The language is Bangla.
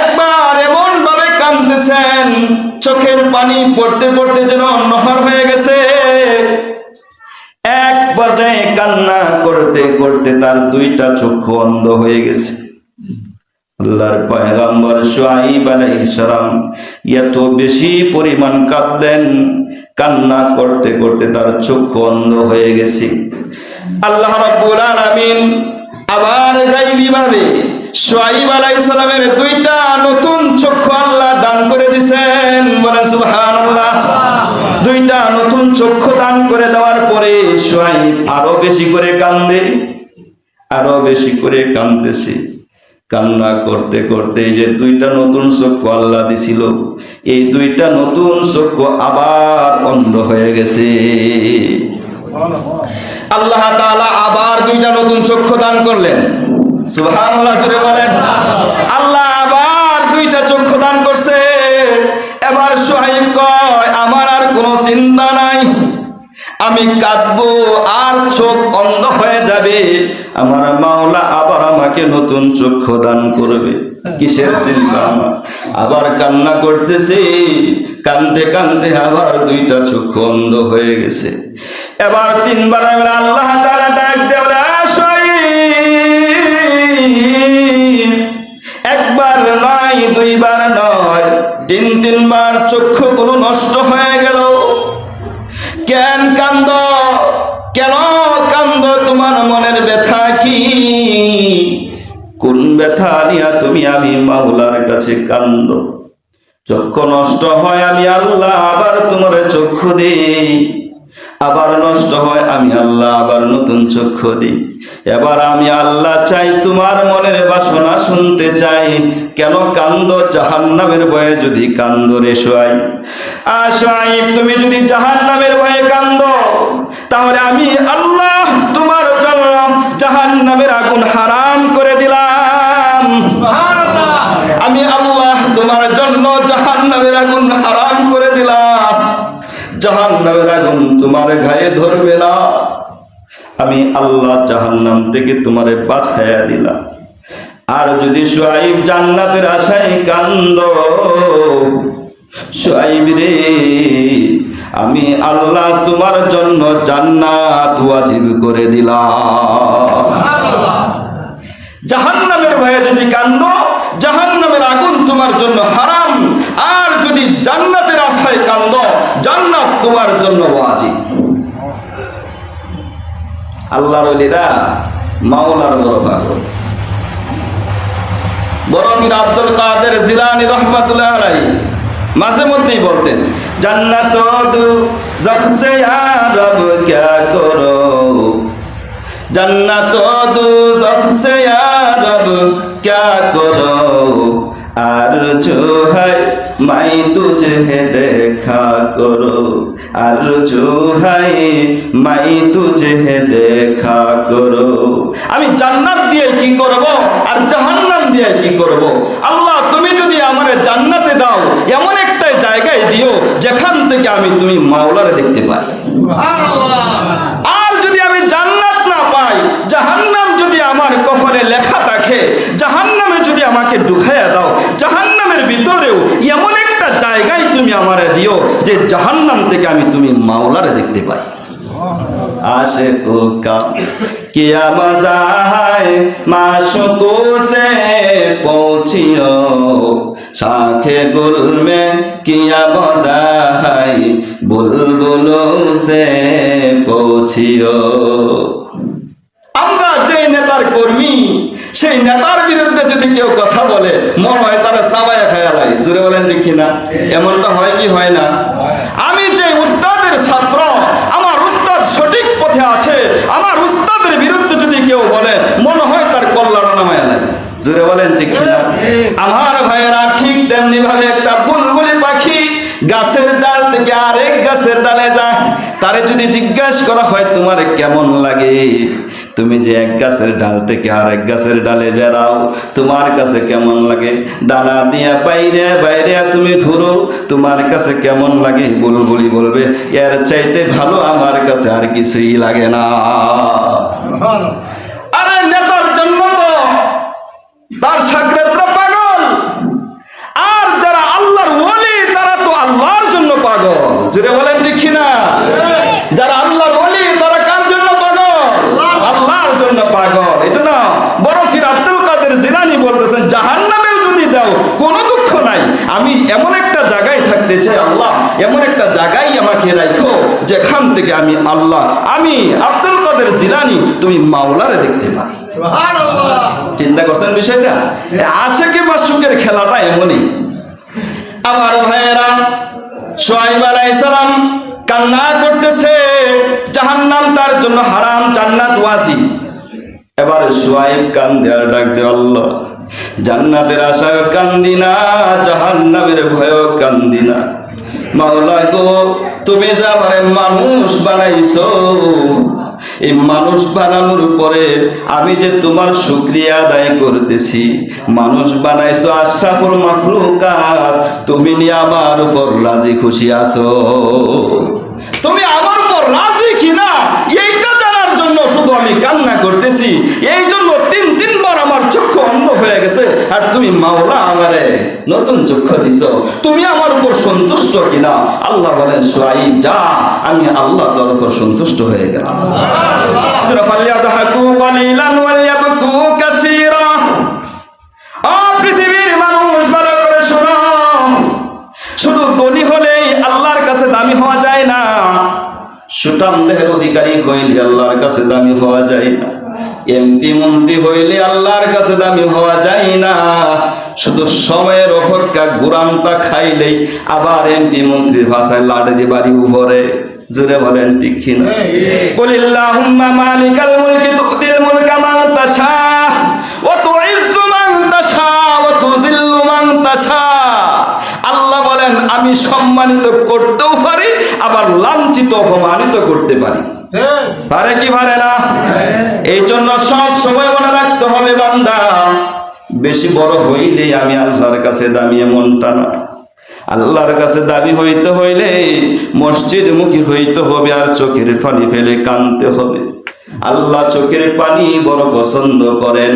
একবার এমন ভাবে চোখের পানি পড়তে পড়তে যেন নহর হয়ে গেছে। এক পর্যায়ে কান্না করতে করতে তার দুইটা চক্ষু অন্ধ হয়ে গেছে। এত বেশি কান্না করতে করতে তার চক্ষু অন্ধ হয়ে গেছে। আল্লাহ রাব্বুল আলামিন কান্দে, আরও বেশি করে কান্দতেছে কান্না করতে করতে যে দুইটা নতুন চক্ষু আল্লাহ দিছিল, এই দুইটা নতুন চক্ষু আবার অন্ধ হয়ে গেছে। আল্লাহ তাআলা আবার দুইটা নতুন চক্ষু দান করলেন। বলেন। আল্লাহ আবার দুইটা চক্ষু দান করছে। এবার সোহাইব কয়, আমার আর কোনো চিন্তা নাই। আমি কাঁদবো, আর চোখ অন্ধ হয়ে যাবে। আমার মাওলা আবার আমাকে নতুন চক্ষু দান করবে। কিসের চিন্তা? আবার কান্না করতেছে। কানতে কানতে আবার দুইটা চক্ষু অন্ধ হয়ে গেছে। এবার তিনবার আল্লাহ তাআলা ডাক দেওয়া একবার নয়, দুইবার নয়, তিন তিনবার চক্ষু চক্ষুগুলো নষ্ট হয়ে গেল কেন কান্দ। কেন কান্দ? তোমার মনের ব্যথা কি? কোন ব্যথা নিয়া তুমি আমি মাহুলার কাছে কান্দ? চক্ষু নষ্ট হয় আমি আল্লাহ আবার তোমার চক্ষু দেই। আবার নষ্ট হয় আমি আল্লাহ আবার নতুন চক্ষু দিই। এবার আমি আল্লাহ চাই তোমার মনের বাসনা শুনতে চাই। কেন কান্দ? জাহান্নামের ভয়ে যদি কান্দ রে সোয়াই আশাইব তুমি যদি জাহান্নামের ভয়ে কান্দ তাহলে আমি আল্লাহ তোমার জন্য জাহান্নামের আগুন হারাম করে দিলাম। আমি আল্লাহ তোমার জন্য জাহান্নামের আগুন হারাম জাহান্নামের আগুন তোমার গায়ে ধরবে না। আমি আল্লাহ জাহান্নাম থেকে তোমারে বাছাইয়া দিলাম। আর যদি সোয়াইব জান্নাতের আশায় কান্দ, সোয়াইব রে, আমি আল্লাহ তোমার জন্য জান্নাত ওয়াজিব করে দিলাম। জাহান্নামের ভয়ে যদি কান্দ, জাহান্নামের আগুন তোমার জন্য যদি জান্নাতের আশায় কান্দ, জান্নাত তোমার জন্য ওয়াজিব আল্লাহর ওলিরা মাওলার বড় পাগল। বরফির আব্দুল কাদের জিলানি রহমাতুল্লাহ রাই মাঝে মধ্যেই বলতেন, জান্নাত দু জখসে আরব ক্যা করো? জান্নাত দু জখসে আরব ক্যা করো? আর মাই তুঝে দেখা করো। আর জুহাই মাই তুঝে দেখা করো। আমি জান্নাত দিয়ে কি করব? আর জাহান্নাম দিয়ে কি করব? আল্লাহ তুমি যদি আমার জান্নাতে দাও এমন একটা জায়গায় দিও যেখান থেকে আমি তুমি মাওলার দেখতে পাই। আর যদি আমি জান্নাত না পাই জাহান্নাম যদি আমার কপালে লেখা থাকে জাহান্নামে যদি আমাকে ঢুকাইয়া দাও জাহান্নামের ভিতরেও জায়গায় তুমি আমারে দিও, যে জাহান্নাম থেকে আমি তুমি মাওলারে দেখতে পাই। আশে কোকা সে পৌঁছিও। গুলমে বুলবুল সে পৌঁছিও। আমরা যে নেতার কর্মী, সেই নেতার বিরুদ্ধে যদি কেউ কথা বলে, মনে হয় ঠিক না এমনটা হয় কি হয় না? আমি যে উস্তাদের ছাত্র, আমার উস্তাদ সঠিক পথে আছে, আমার উস্তাদের বিরুদ্ধে যদি কেউ বলে, মনে হয় তার কল্যাণ নামায় লাগে জুড়ে বলেন ঠিক না আমার ভাইয়েরা ঠিক তেমনি ভাবে একটা বুলবুলি পাখি গাছের ডাল থেকে আরেক গাছের ডালে যায়। তারে যদি জিজ্ঞাসা করা হয়, তোমার কেমন লাগে? তুমি যে এক গাছের ডাল থেকে আর এক গাছের ডালে বেড়াও তোমার কাছে কেমন লাগে? ডানা দিয়া বাইরে বাইরে তুমি ঘুরো তোমার কাছে কেমন লাগে? বুলবুলি বলবে এর চাইতে ভালো আমার কাছে আর কিছুই লাগে না। আরে নেতার জন্ম তো জিলানি বলতেছেন জাহান্নামেও যদি দাও কোনো দুঃখ নাই আমি এমন একটা জায়গায় থাকতে চাই আল্লাহ এমন একটা জায়গায় আমাকে রাখো যেখান থেকে আমি আল্লাহ আমি আব্দুল কাদের জিলানি তুমি মাওলারে দেখতে পাই। চিন্তা করছেন বিষয়টা? আশেকে বা সুখের খেলাটা এমনই। আমার ভাইয়েরা সোহাইব আলাইসালাম কান্না করতেছে জাহান্নাম তার জন্য হারাম জান্নাত ওয়াজি। এবারে সোয়াইব কান দেওয়ার ডাক দে আল্লাহ জান্নাতের আশা কান্দি না জাহান্নামের ভয় কান্দি না। মাওলা গো, তুমি যে মানুষ বানাইছো, এই মানুষ বানানোর পরে আমি যে তোমার শুক্রিয়া আদায় করতেছি, মানুষ বানাইছো আশরাফুল মাখলুকাত, তুমি নিয়ে আমার উপর রাজি খুশি আছো। তুমি আমার উপর রাজি কিনা, এইটা জানার জন্য শুধু আমি কান্না করতেছি, এই চক্ষু অন্ধ হয়ে গেছে, আর তুমি মাওলা আমারে নতুন চক্ষু দিছ। তুমি আমার উপর সন্তুষ্ট কিনা? আল্লাহ বলেন সোয়াইব যা। আমি আল্লাহ তোর উপর সন্তুষ্ট হয়ে গেলাম। পৃথিবীর মানুষ, ভালো করে শোনো। শুধু ধনী হলেই আল্লাহর কাছে দামি হওয়া যায় না। সুঠাম দেহের অধিকারী হইলে আল্লাহর কাছে দামি হওয়া যায় না। এমপি মন্ত্রী হইলে আল্লাহর কাছে দামি হওয়া যায় না। শুধু সময়ের অপেক্ষা গুরামটা খাইলেই আবার এমপি মন্ত্রীর ভাষায় লাড়ে বাড়ি উপরে। জুড়ে বলেন ঠিক কিনা বলিল্লাহুম্মা মালিকাল মুলকি তুতিল মুলকা মান তাশা ওয়া তুইজ্জু মান তাশা ওয়া তুযিল্লু মান তাশা। আল্লাহ বলেন আমি সম্মানিত করতেও পারি আবার লাঞ্ছিত অপমানিত করতে পারি। পারে কি পারে না? এই জন্য সব সময় মনে রাখতে হবে বান্দা। বেশি বড় হইলে আমি আল্লাহর কাছে দামি এমনটা না। আল্লাহর কাছে দাবি হইতে হইলে মসজিদ মুখী হইতে হবে আর চোখের পানি ফেলে কানতে হবে। আল্লাহ চোখের পানি বড় পছন্দ করেন।